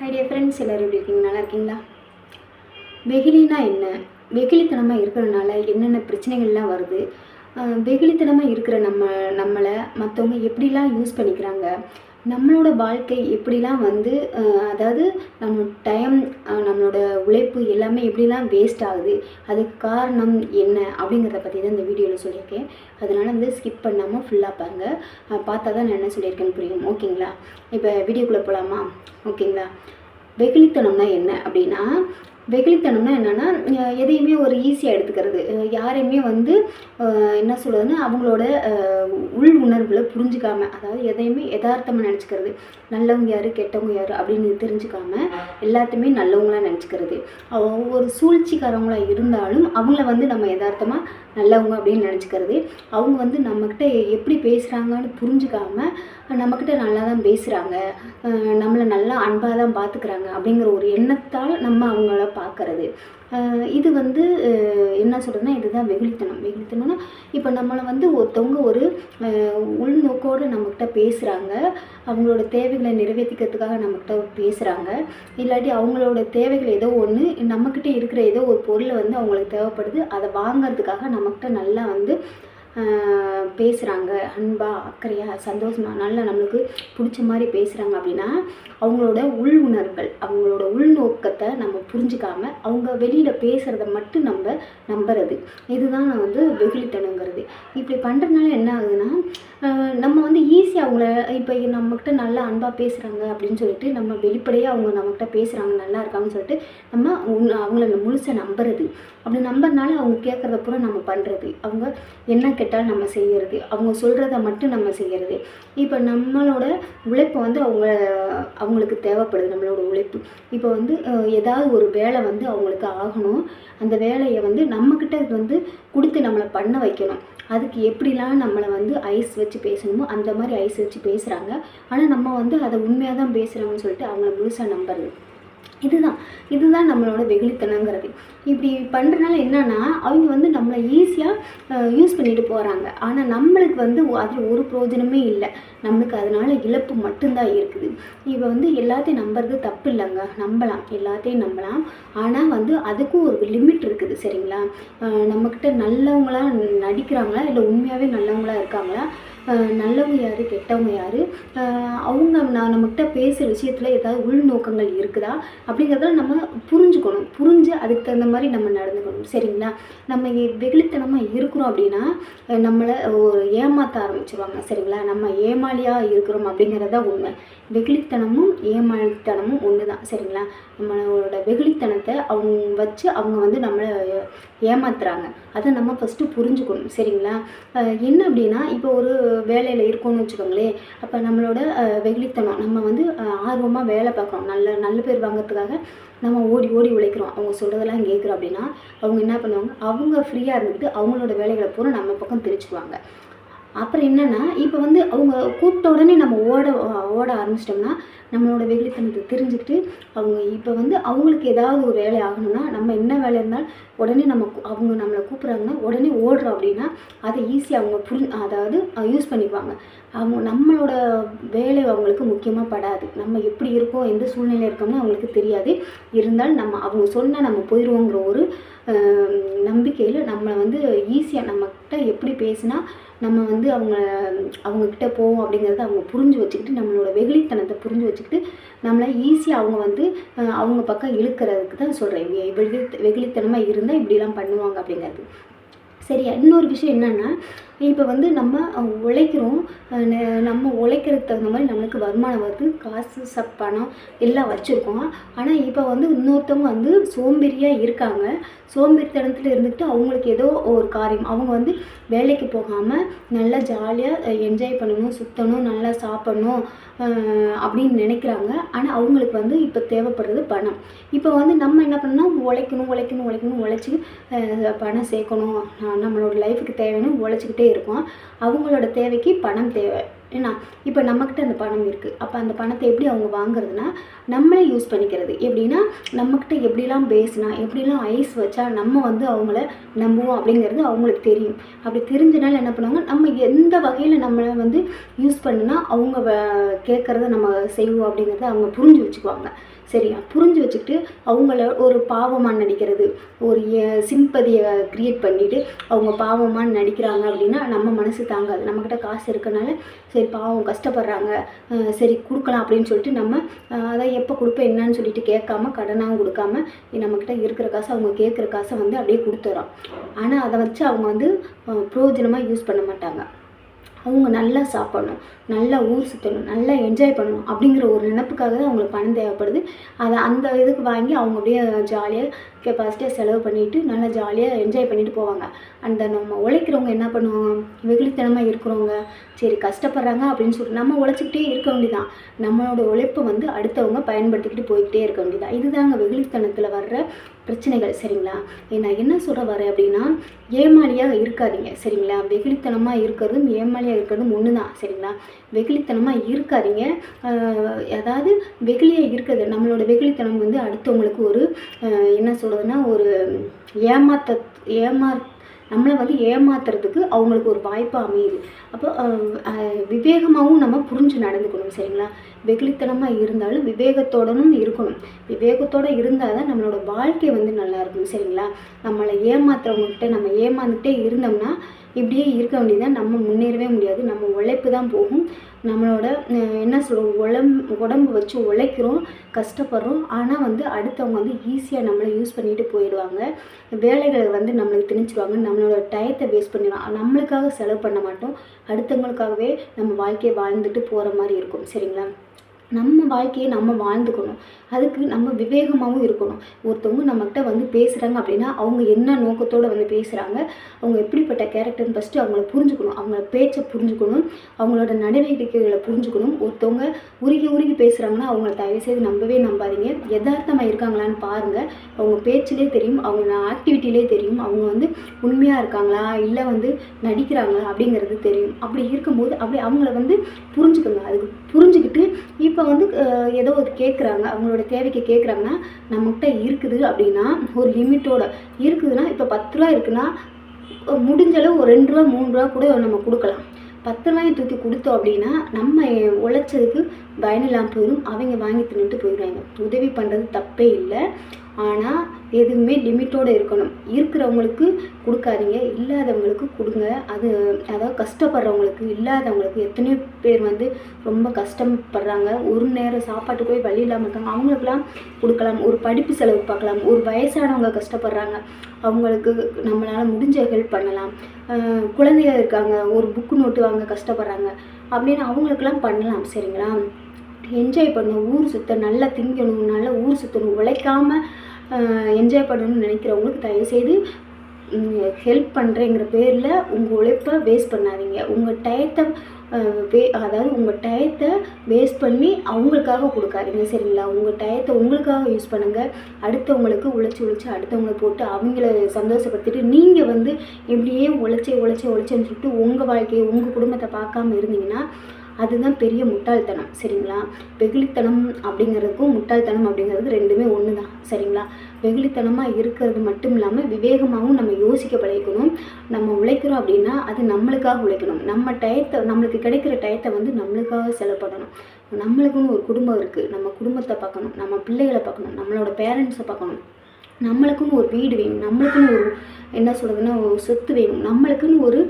High dear friends எல்லோரும் எப்படி இருக்கீங்க? நல்லா இருக்கீங்களா? வெகுலினா என்ன? வெகுலித்தனமாக இருக்கிறனால என்னென்ன பிரச்சனைகள்லாம் வருது? வெகுலித்தனமாக இருக்கிற நம்ம நம்மளை மற்றவங்க எப்படிலாம் யூஸ் பண்ணிக்கிறாங்க? நம்மளோட வாழ்க்கை எப்படிலாம் வந்து அதாவது நம்ம டைம் நம்மளோட உழைப்பு எல்லாமே எப்படிலாம் வேஸ்ட் ஆகுது அதுக்கு காரணம் என்ன அப்படிங்கிறத பற்றி தான் இந்த வீடியோவில் சொல்லியிருக்கேன். அதனால் வந்து ஸ்கிப் பண்ணாமல் ஃபுல்லாக பாருங்கள் பார்த்தா தான் நான் என்ன சொல்லியிருக்கேன்னு புரியும். ஓகேங்களா? இப்போ வீடியோக்குள்ளே போகலாமா ஓகேங்களா? வெகுளித்தனம்னா என்ன அப்படின்னா வெகுளித்தனம்னா என்னென்னா எதையுமே ஒரு ஈஸியாக எடுத்துக்கிறது. யாரையுமே வந்து என்ன சொல்கிறதுன்னா அவங்களோட உள் உணர்வுகளை புரிஞ்சிக்காமல் அதாவது எதையுமே யதார்த்தமாக நினச்சிக்கிறது. நல்லவங்க யார் கெட்டவங்க யார் அப்படின்னு தெரிஞ்சுக்காமல் எல்லாத்தையுமே நல்லவங்களாக நினச்சிக்கிறது. ஒவ்வொரு சூழ்ச்சிக்காரவங்களாக இருந்தாலும் அவங்கள வந்து நம்ம யதார்த்தமாக நல்லவங்க அப்படின்னு நினச்சிக்கிறது. அவங்க வந்து நம்மக்கிட்ட எப்படி பேசுகிறாங்கன்னு புரிஞ்சுக்காம நம்மக்கிட்ட நல்லா தான் பேசுகிறாங்க நம்மளை நல்லா அன்பாக தான் பார்த்துக்கிறாங்க அப்படிங்கிற ஒரு எண்ணத்தால் நம்ம அவங்கள பார்க்குறது இது வந்து என்ன சொல்கிறதுனா இதுதான் வெகுளித்தனம். வெகுளித்தனம்னா இப்போ நம்மளை வந்து ஒருத்தவங்க ஒரு உள்நோக்கோடு நம்மக்கிட்ட பேசுகிறாங்க அவங்களோட தேவைகளை நிறைவேற்றிக்கிறதுக்காக நம்மக்கிட்ட பேசுகிறாங்க இல்லாட்டி அவங்களோட தேவைகள் ஏதோ ஒன்று நம்மக்கிட்ட இருக்கிற ஏதோ ஒரு பொருளை வந்து அவங்களுக்கு தேவைப்படுது அதை வாங்கிறதுக்காக நம்மக்கிட்ட நல்லா வந்து பேசுகிறாங்க அன்பா அக்கறையாக சந்தோஷமா நல்லா நம்மளுக்கு பிடிச்ச மாதிரி பேசுகிறாங்க அப்படின்னா அவங்களோட உள் உணர்வுகள் அவங்களோட உள்நோக்கத்தை நம்ம புரிஞ்சுக்காம அவங்க வெளியில் பேசுகிறத மட்டும் நம்ம நம்புறது. இதுதான் நான் வந்து வெகுளித்தனங்கிறது. இப்படி பண்ணுறதுனால என்ன ஆகுதுன்னா நம்ம வந்து ஈஸியாக அவங்கள இப்போ நம்மக்கிட்ட நல்லா அன்பாக பேசுகிறாங்க அப்படின்னு சொல்லிட்டு நம்ம வெளிப்படையாக அவங்க நம்மக்கிட்ட பேசுகிறாங்க நல்லா இருக்காங்கன்னு சொல்லிட்டு நம்ம அவங்கள முழுசாக நம்புறது. அப்படி நம்புறதுனால அவங்க கேட்குறத பூரா நம்ம பண்ணுறது அவங்க என்ன கேட்டாலும் நம்ம செய்கிறது அவங்க சொல்கிறத மட்டும் நம்ம செய்கிறது இப்போ நம்மளோட உழைப்பு வந்து அவங்க அவங்களுக்கு தேவைப்படுது நம்மளோட உழைப்பு. இப்போ வந்து ஏதாவது ஒரு வேலை வந்து அவங்களுக்கு ஆகணும். அந்த வேலையை வந்து நம்மக்கிட்ட வந்து கொடுத்து நம்மளை பண்ண வைக்கணும். அதுக்கு எப்படிலாம் நம்மளை வந்து ஐஸ் வச்சு பேசணுமோ அந்த மாதிரி ஐஸ் வச்சு பேசுகிறாங்க ஆனால் நம்ம வந்து அதை உண்மையாக தான் பேசுகிறாங்கன்னு சொல்லிட்டு அவங்கள முழுசாக நம்புறது. இதுதான் இதுதான் நம்மளோட வெகுளித்தனங்கிறது இப்படி பண்ணுறனால என்னென்னா அவங்க வந்து நம்மளை ஈஸியாக யூஸ் பண்ணிட்டு போகிறாங்க ஆனால் நம்மளுக்கு வந்து அதில் ஒரு பிரயோஜனமே இல்லை. நம்மளுக்கு அதனால இழப்பு மட்டும்தான் இருக்குது. இப்போ வந்து எல்லாத்தையும் நம்புறது தப்பு இல்லைங்க. நம்பலாம். எல்லாத்தையும் நம்பலாம். ஆனால் வந்து அதுக்கும் ஒரு லிமிட் இருக்குது சரிங்களா? நம்மக்கிட்ட நல்லவங்களா நடிக்கிறாங்களா? இல்லை உண்மையாகவே நல்லவங்களா இருக்காங்களா? நல்லவங்க யார் கெட்டவங்க யார்? அவங்க நான் நம்மக்கிட்ட பேசுகிற விஷயத்தில் ஏதாவது உள்நோக்கங்கள் இருக்குதா? அப்படிங்கிறத நம்ம புரிஞ்சுக்கணும். புரிஞ்சு அதுக்கு தகுந்த மாதிரி நம்ம நடந்துக்கணும். சரிங்களா? நம்ம வெகுளித்தனமாக இருக்கிறோம் அப்படின்னா நம்மளை ஒரு ஏமாற்ற ஆரம்பிச்சிருவாங்க. சரிங்களா? நம்ம ஏமாளியாக இருக்கிறோம் அப்படிங்கிறது தான் உண்மை. வெகுளித்தனமும் ஏமாளித்தனமும் ஒன்று தான் சரிங்களா? நம்மளோட வெகுளித்தனத்தை அவங்க வச்சு அவங்க வந்து நம்மளை ஏமாத்துறாங்க. அதை நம்ம ஃபஸ்ட்டு புரிஞ்சுக்கணும். சரிங்களா? என்ன அப்படின்னா இப்போ ஒரு வேலையில் இருக்கோம்னு வச்சுக்கோங்களேன். அப்போ நம்மளோட வெகுளித்தனம் நம்ம வந்து ஆர்வமாக வேலை பார்க்குறோம். நல்ல நல்ல பேர் வாங்குறதுக்காக நம்ம ஓடி ஓடி உழைக்கிறோம். அவங்க சொல்கிறதெல்லாம் கேட்குறோம் அப்படின்னா அவங்க என்ன பண்ணுவாங்க? அவங்க ஃப்ரீயாக இருந்துக்கிட்டு அவங்களோட வேலைகளை பூரா நம்ம பக்கம் திரிச்சுக்குவாங்க. அப்புறம் என்னென்னா இப்போ வந்து அவங்க கூப்பிட்ட உடனே நம்ம ஓட ஓட ஆரம்பிச்சிட்டோம்னா நம்மளோட வெகுளித்தனத்தை தெரிஞ்சுக்கிட்டு அவங்க இப்போ வந்து அவங்களுக்கு ஏதாவது ஒரு வேலை ஆகணும்னா நம்ம என்ன வேலை இருந்தாலும் உடனே நம்ம அவங்க நம்மளை கூப்பிட்றாங்கன்னா உடனே ஓடுறோம் அப்படின்னா அதை ஈஸியாக அவங்க புரி அதாவது யூஸ் பண்ணிக்குவாங்க. அவங்க நம்மளோட வேலை அவங்களுக்கு முக்கியமாக படாது. நம்ம எப்படி இருக்கோம் எந்த சூழ்நிலையில் இருக்கோம்னு அவங்களுக்கு தெரியாது. இருந்தாலும் நம்ம அவங்க சொன்னால் நம்ம போயிடுவோங்கிற ஒரு நம்பிக்கையில் நம்ம வந்து ஈஸியாக நம்ம கரெக்டாக எப்படி பேசினா நம்ம வந்து அவங்க அவங்கக்கிட்ட போவோம் அப்படிங்கிறத அவங்க புரிஞ்சு வச்சுக்கிட்டு நம்மளோட வெகுளித்தனத்தை புரிஞ்சு வச்சுக்கிட்டு நம்மளை ஈஸியாக அவங்க வந்து அவங்க பக்கம் இழுக்கிறதுக்கு தான் சொல்கிறேன் வெகுளித்தனமாக இருந்தால் இப்படிலாம் பண்ணுவாங்க அப்படிங்கிறது. சரி இன்னொரு விஷயம் என்னென்னா இப்போ வந்து நம்ம உழைக்கிறோம் ந- நம்ம உழைக்கிறதுக்கு தகுந்த மாதிரி நம்மளுக்கு வருமானம் வருது காசு ச பணம் எல்லாம் வச்சுருக்கோம். ஆனால் இப்போ வந்து இன்னொருத்தவங்க வந்து சோம்பேறியாக இருக்காங்க. சோம்பேறித்தனத்தில் இருந்துக்கிட்டு அவங்களுக்கு ஏதோ ஒரு காரியம். அவங்க வந்து வேலைக்கு போகாமல் நல்லா ஜாலியாக என்ஜாய் பண்ணணும் சுற்றணும் நல்லா சாப்பிடணும். அப்படின்னு நினைக்கிறாங்க. ஆனால் அவங்களுக்கு வந்து இப்போ தேவைப்படுறது பணம். இப்போ வந்து நம்ம என்ன பண்ணணும் உழைக்கணும் உழைக்கணும் உழைக்கணும் உழைச்சி பணம் சேர்க்கணும். நம்மளோட லைஃபுக்கு தேவைன்னு உழைச்சிக்கிட்டே இருக்கோம். அவங்களோட தேவைக்கு பணம் தேவை. ஏன்னா இப்போ நம்மக்கிட்ட அந்த பணம் இருக்குது அப்போ அந்த பணத்தை எப்படி அவங்க வாங்குறதுனா நம்மளே யூஸ் பண்ணிக்கிறது. எப்படின்னா நம்மக்கிட்ட எப்படிலாம் பேசினா எப்படிலாம் ஐஸ் வச்சா நம்ம வந்து அவங்கள நம்புவோம் அப்படிங்கிறது அவங்களுக்கு தெரியும். அப்படி தெரிஞ்சனால என்ன பண்ணுவாங்க நம்ம எந்த வகையில் நம்மளை வந்து யூஸ் பண்ணுனா அவங்க வ- கேட்குறத நம்ம செய்வோம் அப்படிங்கிறத அவங்க புரிஞ்சு வச்சுக்குவாங்க. சரியா? புரிஞ்சு வச்சுக்கிட்டு அவங்கள ஒரு பாவமாக நடிக்கிறது ஒரு சிம்பதியை க்ரியேட் பண்ணிவிட்டு அவங்க பாவமாக நடிக்கிறாங்க அப்படின்னா நம்ம மனசு தாங்காது. நம்மக்கிட்ட காசு இருக்கனால சரி பாவம் கஷ்டப்படுறாங்க சரி கொடுக்கலாம் அப்படின்னு சொல்லிட்டு நம்ம அதை அதான் எப்போ கொடுப்பேன் என்னன்னு சொல்லிட்டு கேட்காம கடனாகவும் கொடுக்காம நம்மக்கிட்ட இருக்கிற காசை அவங்க கேட்குற காசை வந்து அப்படியே கொடுத்துறோம் ஆனால் அதை வச்சு அவங்க வந்து பிரயோஜனமாக யூஸ் பண்ண மாட்டாங்க. அவங்க நல்லா சாப்பிடணும் நல்லா ஊர் சுற்றணும் நல்லா என்ஜாய் பண்ணணும் அப்படிங்கிற ஒரு நினப்புக்காக தான் அவங்களுக்கு பணம் தேவைப்படுது. அதை அந்த இதுக்கு வாங்கி அவங்க அப்படியே ஜாலியாக கெப்பாசிட்டியாக செலவு பண்ணிட்டு நல்லா ஜாலியாக என்ஜாய் பண்ணிட்டு போவாங்க. அந்த நம்ம உழைக்கிறவங்க என்ன பண்ணுவாங்க? வெகுளித்தனமாக இருக்கிறவங்க. சரி கஷ்டப்படுறாங்க அப்படின்னு சொல்லிட்டு நம்ம உழைச்சிக்கிட்டே இருக்க வேண்டியதான் நம்மளோட உழைப்பை வந்து அடுத்தவங்க பயன்படுத்திக்கிட்டு போய்கிட்டே இருக்க வேண்டியதான் இதுதாங்க வெகுளித்தனத்தில் வர்ற பிரச்சனைகள் சரிங்களா? நான் என்ன சொல்ல வரேன் அப்படின்னா ஏமாளியாக இருக்காதீங்க சரிங்களா? வெகுளித்தனமாக இருக்கிறதும் ஏமாளியாக இருக்கிறதும் ஒன்று தான் சரிங்களா? வெகுளித்தனமாக இருக்காதீங்க. அதாவது வெகுளியாக இருக்கிறது நம்மளோட வெகுளித்தனம் வந்து அடுத்தவங்களுக்கு ஒரு என்ன சொல்கிறதுனா ஒரு ஏமாத்த ஏமா நம்மளை வந்து ஏமாத்துறதுக்கு அவங்களுக்கு ஒரு வாய்ப்பாக அமையுது. அப்போ விவேகமாகவும் நம்ம புரிஞ்சு நடந்துக்கணும் சரிங்களா? வெகுளித்தனமாக இருந்தாலும் விவேகத்தோடனும் இருக்கணும். விவேகத்தோடு இருந்தால் தான் நம்மளோட வாழ்க்கை வந்து நல்லா இருக்கும் சரிங்களா? நம்மளை ஏமாத்துறவங்ககிட்ட நம்ம ஏமாந்துக்கிட்டே இருந்தோம்னா இப்படியே இருக்க வேண்டியதான் நம்ம முன்னேறவே முடியாது. நம்ம உழைப்பு தான் போகும். நம்மளோட என்ன சொல்கிறோம் உடம்பு உடம்பு வச்சு உழைக்கிறோம் கஷ்டப்படுறோம். ஆனால் வந்து அடுத்தவங்க வந்து ஈஸியாக நம்மளை யூஸ் பண்ணிட்டு போயிடுவாங்க. வேலைகளை வந்து நம்மளுக்கு திணிச்சிடுவாங்க நம்மளோட டயத்தை வேஸ்ட் பண்ணிடுவாங்க. நம்மளுக்காக செலவு பண்ண மாட்டோம். அடுத்தவங்களுக்காகவே நம்ம வாழ்க்கையை வாழ்ந்துட்டு போகிற மாதிரி இருக்கும் சரிங்களா? நம்ம வாழ்க்கையை நம்ம வாழ்ந்துக்கணும். அதுக்கு நம்ம விவேகமாகவும் இருக்கணும். ஒருத்தவங்க நம்மக்கிட்ட வந்து பேசுகிறாங்க அப்படின்னா அவங்க என்ன நோக்கத்தோடு வந்து பேசுகிறாங்க அவங்க எப்படிப்பட்ட கேரக்டர்னு ஃபஸ்ட்டு அவங்கள புரிஞ்சுக்கணும். அவங்கள பேச்சை புரிஞ்சுக்கணும். அவங்களோட நடவடிக்கைகளை புரிஞ்சுக்கணும். ஒருத்தவங்க உருகி உருகி பேசுகிறாங்கன்னா அவங்கள தயவுசெய்து நம்பவே நம்பாதீங்க. யதார்த்தமாக இருக்காங்களான்னு பாருங்கள் அவங்க பேச்சிலே தெரியும் அவங்க ஆக்டிவிட்டிலே தெரியும். அவங்க வந்து உண்மையாக இருக்காங்களா? இல்லை வந்து நடிக்கிறாங்களா? அப்படிங்கிறது தெரியும். அப்படி இருக்கும்போது அப்படி அவங்கள வந்து புரிஞ்சுக்கோங்க. அதுக்கு புரிஞ்சுக்கிட்டு இப்போ இப்போ வந்து ஏதோ ஒரு கேட்குறாங்க அவங்களோட தேவைக்கு கேட்குறாங்கன்னா நம்மகிட்ட இருக்குது அப்படின்னா ஒரு லிமிட்டோட இருக்குதுன்னா இப்போ பத்து ரூபா இருக்குன்னா முடிஞ்சளவு முடிஞ்ச அளவு ஒரு ரெண்டு ரூபா மூணு ரூபா கூட நம்ம கொடுக்கலாம். பத்து ரூபாயை தூக்கி கொடுத்தோம் அப்படின்னா நம்ம உழைச்சதுக்கு பயன் இல்லாமல் போயிடும் அவங்க வாங்கி தின்னுட்டு போயிடுவாங்க. உதவி பண்ணுறது தப்பே இல்லை. ஆனால் எதுவுமே லிமிட்டோடு இருக்கணும். இருக்கிறவங்களுக்கு கொடுக்காதீங்க இல்லாதவங்களுக்கு கொடுங்க. அது அதாவது கஷ்டப்படுறவங்களுக்கு இல்லாதவங்களுக்கு எத்தனையோ பேர் வந்து ரொம்ப கஷ்டப்படுறாங்க. ஒரு நேரம் சாப்பாட்டுக்கு போய் வழி இல்லாமல் இருக்காங்க. அவங்களுக்குலாம் கொடுக்கலாம். ஒரு படிப்பு செலவு பார்க்கலாம். ஒரு வயசானவங்க கஷ்டப்படுறாங்க. அவங்களுக்கு நம்மளால் முடிஞ்ச ஹெல்ப் பண்ணலாம். குழந்தைங்க இருக்காங்க. ஒரு புக்கு நோட்டு வாங்க கஷ்டப்படுறாங்க. அப்படின்னு அவங்களுக்கெல்லாம் பண்ணலாம். சரிங்களா? என்ஜாய் பண்ணணும் ஊர் சுத்த நல்லா திங்கணும். நல்லா ஊர் சுற்றணும் உழைக்காமல் என்ஜாய் பண்ணணும்னு நினைக்கிறவங்களுக்கு தயவுசெய்து ஹெல்ப் பண்ணுறேங்கிற பேரில் உங்கள் உழைப்பை வேஸ்ட் பண்ணாதீங்க. உங்கள் டயத்தை வே அதாவது உங்கள் டயத்தை வேஸ்ட் பண்ணி அவங்களுக்காக கொடுக்காதீங்க சரிங்களா? உங்கள் டயத்தை உங்களுக்காக யூஸ் பண்ணுங்கள் அடுத்தவங்களுக்கு உழைச்சி உழைச்சி அடுத்தவங்களை போட்டு அவங்கள சந்தோஷப்படுத்திட்டு நீங்கள் வந்து இப்படியே உழைச்சி உழைச்சி உழைச்சேன்னு சொல்லிட்டு உங்கள் வாழ்க்கையை உங்கள் குடும்பத்தை பார்க்காம இருந்தீங்கன்னா அதுதான் பெரிய முட்டாள்தனம் சரிங்களா? வெகுளித்தனம் அப்படிங்கிறதுக்கும் முட்டாள்தனம் அப்படிங்கிறது ரெண்டுமே ஒன்று தான் சரிங்களா? வெகுளித்தனமாக இருக்கிறது மட்டும் இல்லாமல் விவேகமாகவும் நம்ம யோசிக்க பழகிக்கணும். நம்ம உழைக்கிறோம் அப்படின்னா அது நம்மளுக்காக உழைக்கணும். நம்ம டயத்தை நம்மளுக்கு கிடைக்கிற டயத்தை வந்து நம்மளுக்காக செலவு பண்ணணும் நம்மளுக்குன்னு ஒரு குடும்பம் இருக்குது நம்ம குடும்பத்தை பார்க்கணும். நம்ம பிள்ளைகளை பார்க்கணும். நம்மளோட பேரண்ட்ஸை பார்க்கணும். நம்மளுக்குன்னு ஒரு வீடு வேணும். நம்மளுக்குன்னு ஒரு என்ன சொல்கிறதுன்னா ஒரு சொத்து வேணும். நம்மளுக்குன்னு ஒரு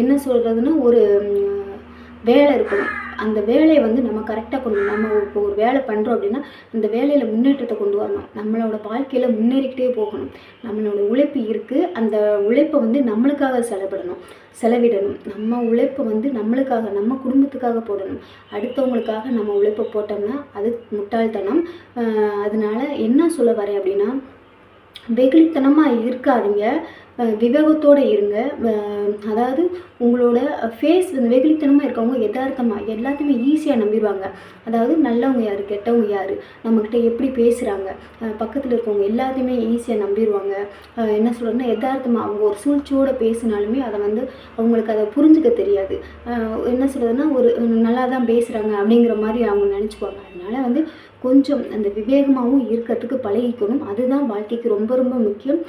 என்ன சொல்கிறதுன்னா ஒரு வேலை இருக்கணும். அந்த வேலையை வந்து நம்ம கரெக்டாக கொண்டு நம்ம இப்போ ஒரு வேலை பண்ணுறோம் அப்படின்னா அந்த வேலையில் முன்னேற்றத்தை கொண்டு வரணும். நம்மளோட வாழ்க்கையில் முன்னேறிக்கிட்டே போகணும். நம்மளோட உழைப்பு இருக்குது அந்த உழைப்பை வந்து நம்மளுக்காக செலவிடணும். செலவிடணும். நம்ம உழைப்பை வந்து நம்மளுக்காக நம்ம குடும்பத்துக்காக போடணும். அடுத்தவங்களுக்காக நம்ம உழைப்பை போட்டோம்னா அது முட்டாள்தனம். அதனால் அதனால என்ன சொல்ல வரேன் அப்படின்னா வெகுளித்தனமாக இருக்காதீங்க. விவேகத்தோடு இருங்க. அதாவது உங்களோட ஃபேஸ் வந்து வெகுளித்தனமாக இருக்கவங்க யதார்த்தமாக எல்லாத்தையுமே ஈஸியாக நம்பிடுவாங்க. அதாவது நல்லவங்க யார் கெட்டவங்க யார் நம்மக்கிட்ட எப்படி பேசுகிறாங்க பக்கத்தில் இருக்கவங்க எல்லாத்தையுமே ஈஸியாக நம்பிடுவாங்க. என்ன சொல்கிறதுனா யதார்த்தமாக அவங்க ஒரு சூழ்ச்சியோடு பேசினாலுமே அதை வந்து அவங்களுக்கு அதை புரிஞ்சுக்க தெரியாது. என்ன சொல்கிறதுனா ஒரு நல்லா தான் பேசுகிறாங்க அப்படிங்கிற மாதிரி அவங்க நினச்சிக்குவாங்க. அதனால வந்து கொஞ்சம் அந்த விவேகமாகவும் இருக்கிறதுக்கு பழகிக்கணும். அதுதான் வாழ்க்கைக்கு ரொம்ப ரொம்ப முக்கியம்.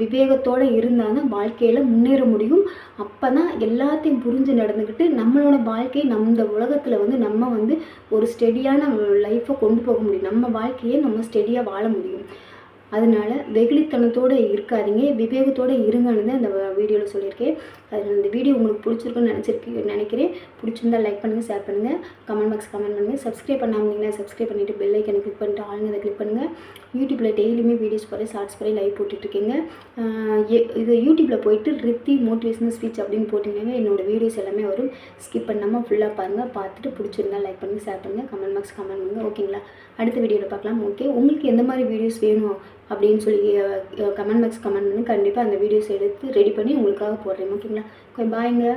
விவேகத்தோடு இருந்தால் தான் வாழ்க்கையில் முன்னேற முடியும். அப்போ தான் எல்லாத்தையும் புரிஞ்சு நடந்துக்கிட்டு நம்மளோட வாழ்க்கை நம்ம இந்த உலகத்தில் வந்து நம்ம வந்து ஒரு ஸ்டெடியான லைஃப்பை கொண்டு போக முடியும். நம்ம வாழ்க்கையை நம்ம ஸ்டெடியாக வாழ முடியும். அதனால வெகுளித்தனத்தோடு இருக்காதீங்க விவேகத்தோடு இருங்கன்னு தான் அந்த வீடியோவில் சொல்லியிருக்கேன். அதில் இந்த வீடியோ உங்களுக்கு பிடிச்சிருக்குன்னு நினச்சிருக்கு நினைக்கிறேன். பிடிச்சிருந்தா லைக் பண்ணுங்கள் ஷேர் பண்ணுங்கள் கமெண்ட் பாக்ஸ் கமெண்ட் பண்ணுங்கள் சப்ஸ்கிரைப் பண்ணாமல் சப்ஸ்கிரைப் பண்ணிவிட்டு பெல் ஐக்கனை கிளிக் பண்ணிட்டு ஆளுங்க அதை கிளிக் பண்ணுங்கள் யூடியூப்பில் டெய்லியுமே வீடியோஸ் போகிறேன் ஷார்ட்ஸ் போகிறேன் லைவ் போட்டுட்ருக்கேங்க. இது யூடியூப்பில் போயிட்டு ரித்தி மோட்டிவேஷனல் ஸ்பீச் அப்படின்னு போட்டிங்கன்னா என்னோடய வீடியோஸ் எல்லாமே வரும். ஸ்கிப் பண்ணாமல் ஃபுல்லாக பாருங்கள் பார்த்துட்டு பிடிச்சிருந்தா லைக் பண்ணுங்கள் ஷேர் பண்ணுங்கள் கமெண்ட் பாக்ஸ் கமெண்ட் பண்ணுங்கள் ஓகேங்களா அடுத்த வீடியோவில் பார்க்கலாம். ஓகே உங்களுக்கு எந்த மாதிரி வீடியோஸ் வேணும் அப்படின்னு சொல்லி கமெண்ட் பாக்ஸ் கமெண்ட் பண்ணி கண்டிப்பாக அந்த வீடியோஸ் எடுத்து ரெடி பண்ணி உங்களுக்காக போடுறேன். ஓகேங்களா ஓகே பாய்ங்க